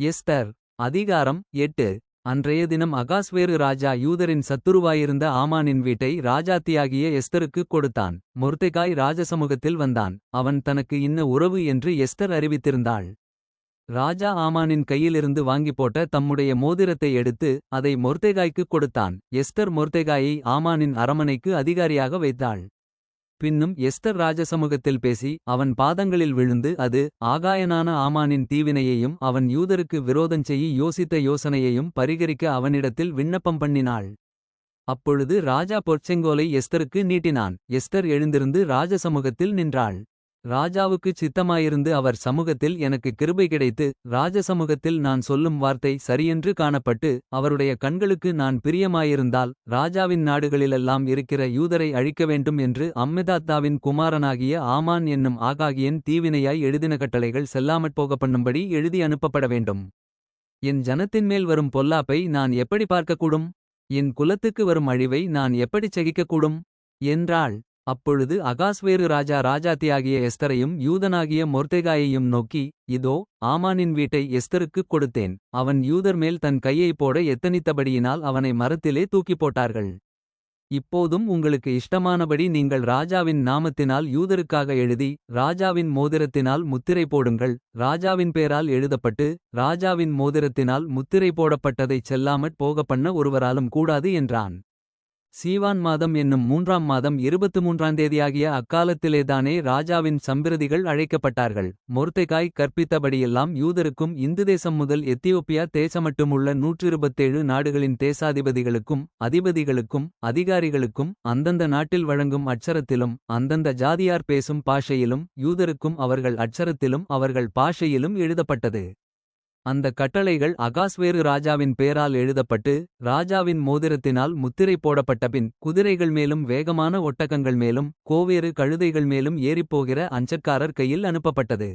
Esther அதிகாரம் எட்டு. அன்றைய தினம் அகாஸ்வேரு ராஜா யூதரின் சத்துருவாயிருந்த ஆமானின் வீட்டை ராஜாத்தியாகிய எஸ்தருக்கு கொடுத்தான். மொர்தெகாய் ராஜசமூகத்தில் வந்தான். அவன் தனக்கு இன்ன உறவு என்று எஸ்தர் அறிவித்திருந்தாள். ராஜா ஆமானின் கையிலிருந்து வாங்கி போட்ட தம்முடைய மோதிரத்தை எடுத்து அதை மொர்தெகாய்க்குக் கொடுத்தான். எஸ்தர் மொர்தெகாயை ஆமானின் அரமனைக்கு அதிகாரியாக வைத்தாள். பின்னும் எஸ்தர் ராஜசமூகத்தில் பேசி அவன் பாதங்களில் விழுந்து அது ஆகாயனான ஆமானின் தீவினையையும் அவன் யூதருக்கு விரோதம் செய்ய யோசித்த யோசனையையும் பரிகரிக்க அவனிடத்தில் விண்ணப்பம் பண்ணினாள். அப்பொழுது ராஜா பொற்செங்கோலை எஸ்தருக்கு நீட்டினான். எஸ்தர் எழுந்திருந்து ராஜசமூகத்தில் நின்றாள். ராஜாவுக்குச் சித்தமாயிருந்து அவர் சமூகத்தில் எனக்கு கிருபை கிடைத்து ராஜசமுகத்தில் நான் சொல்லும் வார்த்தை சரியென்று காணப்பட்டு அவருடைய கண்களுக்கு நான் பிரியமாயிருந்தால் ராஜாவின் நாடுகளிலெல்லாம் இருக்கிற யூதரை அழிக்க வேண்டும் என்று அம்மெதாத்தாவின் குமாரனாகிய ஆமான் என்னும் ஆகாகியன் தீவினையாய் எழுதின கட்டளைகள் செல்லாமற் போகப் பண்ணும்படி எழுதி அனுப்பப்பட வேண்டும். என் ஜனத்தின்மேல் வரும் பொல்லாப்பை நான் எப்படி பார்க்கக்கூடும்? என் குலத்துக்கு வரும் அழிவை நான் எப்படிச் சகிக்கக்கூடும்? என்றாள். அப்பொழுது அகாஸ்வேரு ராஜா ராஜாத்தியாகிய எஸ்தரையும் யூதனாகிய மொர்தெகாயையும் நோக்கி இதோ ஆமானின் வீட்டை எஸ்தருக்குக் கொடுத்தேன். அவன் யூதர் மேல் தன் கையைப் போட எத்தனித்தபடியினால் அவனை மரத்திலே தூக்கிப் போட்டார்கள். இப்போதும் உங்களுக்கு இஷ்டமானபடி நீங்கள் ராஜாவின் நாமத்தினால் யூதருக்காக எழுதி ராஜாவின் மோதிரத்தினால் முத்திரை போடுங்கள். ராஜாவின் பேரால் எழுதப்பட்டு ராஜாவின் மோதிரத்தினால் முத்திரை போடப்பட்டதைச் செல்லாமற் போகப் பண்ண ஒருவராலும் கூடாது என்றான். சீவான் மாதம் என்னும் மூன்றாம் மாதம் இருபத்து மூன்றாம் தேதியாகிய அக்காலத்திலேதானே ராஜாவின் சம்பிரதிகள் அழைக்கப்பட்டார்கள். மொர்தெகாய் கற்பித்தபடியெல்லாம் யூதருக்கும் இந்து தேசம் முதல் எத்தியோப்பியா தேசமட்டுமுள்ள நூற்றிருபத்தேழு நாடுகளின் தேசாதிபதிகளுக்கும் அதிபதிகளுக்கும் அதிகாரிகளுக்கும் அந்தந்த நாட்டில் வழங்கும் அட்சரத்திலும் அந்தந்த ஜாதியார் பேசும் பாஷையிலும் யூதருக்கும் அவர்கள் அட்சரத்திலும் அவர்கள் பாஷையிலும் எழுதப்பட்டது. அந்த கட்டளைகள் அகாஸ்வேரு ராஜாவின் பேரால் எழுதப்பட்டு ராஜாவின் மோதிரத்தினால் முத்திரை போடப்பட்டபின் குதிரைகள் மேலும் வேகமான ஒட்டகங்கள் மேலும் கோவேறு கழுதைகள் மேலும் ஏறிப்போகிற அஞ்சற்காரர் கையில் அனுப்பப்பட்டது.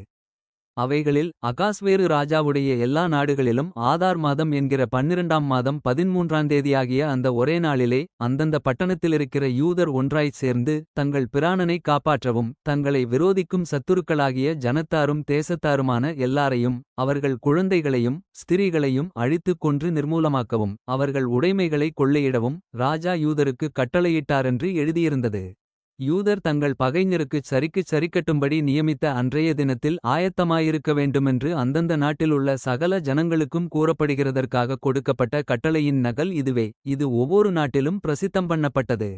அவைகளில் அகாஸ்வேரு ராஜாவுடைய எல்லா நாடுகளிலும் ஆதார் மாதம் என்கிற பன்னிரண்டாம் மாதம் பதிமூன்றாம் தேதியாகிய அந்த ஒரே நாளிலே அந்தந்த பட்டணத்திலிருக்கிற யூதர் ஒன்றாய்ச் சேர்ந்து தங்கள் பிராணனை காப்பாற்றவும் தங்களை விரோதிக்கும் சத்துருக்களாகிய ஜனத்தாரும் தேசத்தாருமான எல்லாரையும் அவர்கள் குழந்தைகளையும் ஸ்திரீகளையும் அழித்துக் கொன்று நிர்மூலமாக்கவும் அவர்கள் உடைமைகளை கொள்ளையிடவும் ராஜா யூதருக்கு கட்டளையிட்டாரென்று எழுதியிருந்தது. யூதர் தங்கள் பகைஞருக்குச் சரிக்குச் சரிக்கட்டும்படி நியமித்த அன்றைய தினத்தில் ஆயத்தமாயிருக்க வேண்டுமென்று அந்தந்த நாட்டிலுள்ள சகல ஜனங்களுக்கும் கூறப்படுகிறதற்காக கொடுக்கப்பட்ட கட்டளையின் நகல் இதுவே. இது ஒவ்வொரு நாட்டிலும் பிரசித்தம் பண்ணப்பட்டது.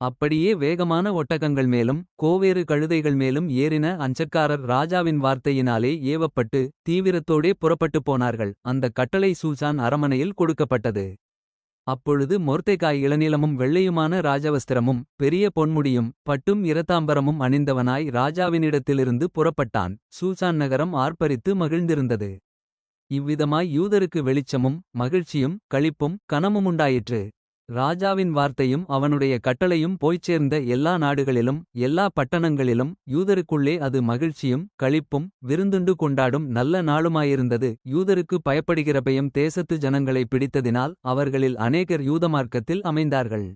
அப்படியே வேகமான ஒட்டகங்கள் மேலும் கோவேறு கழுதைகள் மேலும் ஏறின அஞ்சக்காரர் ராஜாவின் வார்த்தையினாலே ஏவப்பட்டு தீவிரத்தோடே புறப்பட்டுப் போனார்கள். அந்த கட்டளை சூசான் அரமனையில் கொடுக்கப்பட்டது. அப்பொழுது மொர்தெகாய் இளநிலமும் வெள்ளையுமான ராஜவஸ்திரமும் பெரிய பொன்முடியும் பட்டும் இரத்தாம்பரமும் அணிந்தவனாய் ராஜாவினிடத்திலிருந்து புறப்பட்டான். சூசான் நகரம் ஆர்ப்பரித்து மகிழ்ந்திருந்தது. இவ்விதமாய் யூதருக்கு வெளிச்சமும் மகிழ்ச்சியும் களிப்பும் கனமுமுண்டாயிற்று. ராஜாவின் வார்த்தையும் அவனுடைய கட்டளையும் போய்ச் சேர்ந்த எல்லா நாடுகளிலும் எல்லா பட்டணங்களிலும் யூதருக்குள்ளே அது மகிழ்ச்சியும் களிப்பும் விருந்துண்டு கொண்டாடும் நல்ல நாளுமாயிருந்தது. யூதருக்கு பயப்படுகிற பயம் தேசத்து ஜனங்களை பிடித்ததினால் அவர்களில் அநேகர் யூதமார்க்கத்தில் அமைந்தார்கள்.